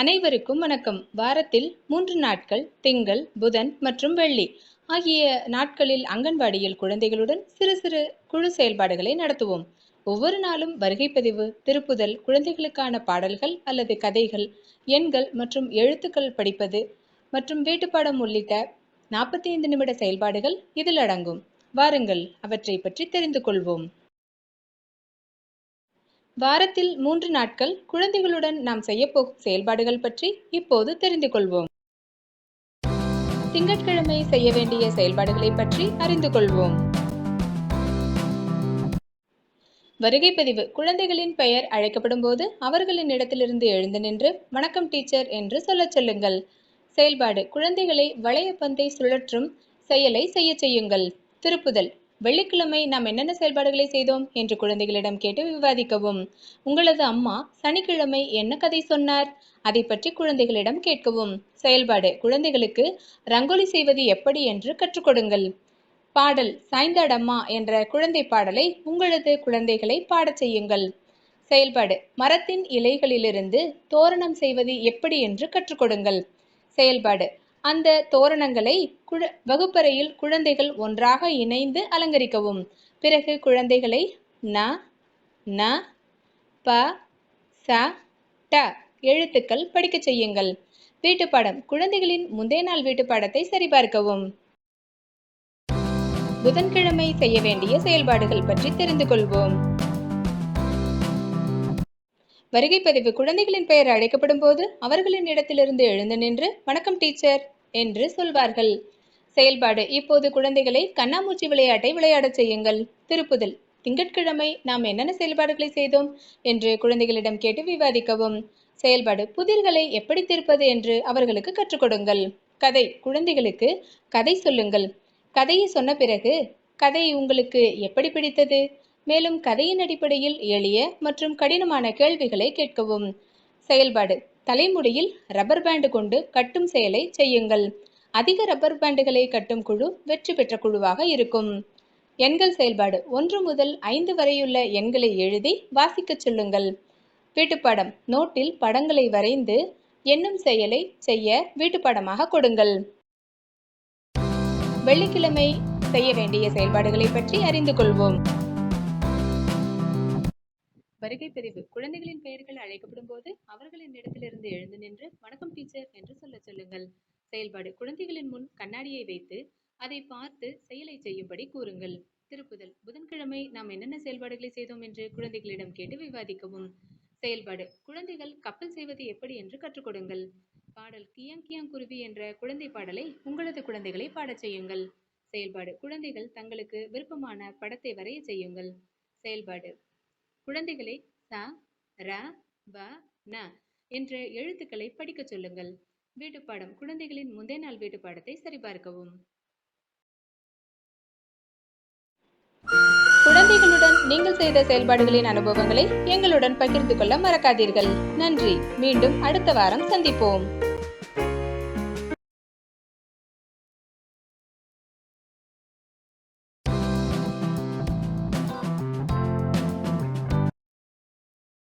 அனைவருக்கும் வணக்கம். வாரத்தில் மூன்று நாட்கள் திங்கள் புதன் மற்றும் வெள்ளி ஆகிய நாட்களில் அங்கன்வாடியில் குழந்தைகளுடன் சிறு சிறு குழு செயல்பாடுகளை நடத்துவோம். ஒவ்வொரு நாளும் வருகை பதிவு திருப்புதல் குழந்தைகளுக்கான பாடல்கள் அல்லது கதைகள் எண்கள் மற்றும் எழுத்துக்கள் படிப்பது மற்றும் வீட்டுப்பாடம் உள்ளிட்ட நாற்பத்தி ஐந்து நிமிட செயல்பாடுகள் இதில் அடங்கும். வாருங்கள் அவற்றை பற்றி தெரிந்து கொள்வோம். வாரத்தில் மூன்று நாட்கள் குழந்தைகளுடன் நாம் செய்யப்போகும் செயல்பாடுகள் பற்றி இப்போது தெரிந்து கொள்வோம். திங்கட்கிழமை செய்ய வேண்டிய செயல்பாடுகளை பற்றி அறிந்து கொள்வோம். வருகை பதிவு. குழந்தைகளின் பெயர் அழைக்கப்படும் போது அவர்களின் இடத்திலிருந்து எழுந்து நின்று வணக்கம் டீச்சர் என்று சொல்லச் சொல்லுங்கள். செயல்பாடு. குழந்தைகளை வளையப்பந்தை சுழற்றும் செயலை செய்ய செய்யுங்கள். திருப்புதல். வெள்ளிக்கிழமை நாம் என்னென்ன செயல்பாடுகளை செய்தோம் என்று குழந்தைகளிடம் கேட்டு விவாதிக்கவும். உங்களது அம்மா சனிக்கிழமை என்ன கதை சொன்னார்? அதை பற்றி குழந்தைகளிடம் கேட்கவும். செயல்பாடு குழந்தைகளுக்கு ரங்கோலி செய்வது எப்படி என்று கற்றுக் கொடுங்கள். பாடல் சாய்ந்தாடம்மா என்ற குழந்தை பாடலை உங்களது குழந்தைகளை பாடச் செய்யுங்கள். செயல்பாடு மரத்தின் இலைகளிலிருந்து தோரணம் செய்வது எப்படி என்று கற்றுக்கொடுங்கள் செயல்பாடு அந்த தோரணங்களை குழ வகுப்பறையில் குழந்தைகள் ஒன்றாக இணைந்து அலங்கரிக்கவும். பிறகு குழந்தைகளை ந ந ப ச ட எழுத்துக்கள் படிக்கச் செய்யுங்கள். வீட்டுப்பாடம் குழந்தைகளின் முந்தைய நாள் வீட்டுப்பாடத்தை சரிபார்க்கவும். புதன்கிழமை செய்ய வேண்டிய செயல்பாடுகள் பற்றி தெரிந்து கொள்வோம். வருகை பதிவு குழந்தைகளின் பெயர் அழைக்கப்படும் போது அவர்களின் இடத்திலிருந்து எழுந்து நின்று வணக்கம் டீச்சர் என்று சொல்வார்கள். செயல்பாடு இப்போது குழந்தைகளை கண்ணாமூச்சி விளையாட்டை விளையாடச் செய்யுங்கள். திருப்புதல். திங்கட்கிழமை நாம் என்னென்ன செயல்பாடுகளை செய்தோம்? என்று குழந்தைகளிடம் கேட்டு விவாதிக்கவும். செயல்பாடு புதிர்களை எப்படி தீர்ப்பது? என்று அவர்களுக்கு கற்றுக் கொடுங்கள். கதை குழந்தைகளுக்கு கதை சொல்லுங்கள். கதையை சொன்ன பிறகு கதை உங்களுக்கு எப்படி பிடித்தது? மேலும் கதையின் அடிப்படையில் எளிய மற்றும் கடினமான கேள்விகளை கேட்கவும். செயல்பாடு. தலைமுடியில் ரப்பர் பேண்டு கொண்டு கட்டும் செயலை செய்யுங்கள். அதிக ரப்பர் பேண்டுகளை கட்டும் குழு வெற்றி பெற்ற குழுவாக இருக்கும். எண்கள் செயல்பாடு. ஒன்று முதல் ஐந்து வரையுள்ள எண்களை எழுதி வாசிக்கச் சொல்லுங்கள். வீட்டுப்பாடம். நோட்டில் படங்களை வரைந்து எண்ணும் செயலை செய்ய வீட்டுப்பாடமாக கொடுங்கள். வெள்ளிக்கிழமை செய்ய வேண்டிய செயல்பாடுகளை பற்றி அறிந்து கொள்வோம். வருகை பிரிவு குழந்தைகளின் பெயர்கள் அழைக்கப்படும் போது அவர்களின் இடத்திலிருந்து எழுந்து நின்று வணக்கம் டீச்சர் என்று சொல்ல சொல்லுங்கள். செயல்பாடு குழந்தைகளின் முன் கண்ணாடியை வைத்து அதை பார்த்து செயலை செய்யும்படி கூறுங்கள். திருப்புதல் புதன்கிழமை நாம் என்னென்ன செயல்பாடுகளை செய்தோம் என்று குழந்தைகளிடம் கேட்டு விவாதிக்கவும். செயல்பாடு குழந்தைகள் கப்பல் செய்வது எப்படி என்று கற்றுக் கொடுங்கள். பாடல் கியாங் கியாங் குருவி என்ற குழந்தை பாடலை உங்களது குழந்தைகளை பாடச் செய்யுங்கள். செயல்பாடு குழந்தைகள் தங்களுக்கு விருப்பமான படத்தை வரைய செய்யுங்கள். செயல்பாடு குழந்தைகளை ச ர வ ந என்ற எழுத்துக்களை படிக்கச் சொல்லுங்கள். வீட்டுப்பாடம் குழந்தைகளின் முந்தைய நாள் வீட்டுப்பாடத்தை சரிபார்க்கவும். குழந்தைகளுடன் நீங்கள் செய்த செயல்பாடுகளின் அனுபவங்களை எங்களுடன் பகிர்ந்து கொள்ள மறக்காதீர்கள். நன்றி. மீண்டும் அடுத்த வாரம் சந்திப்போம்.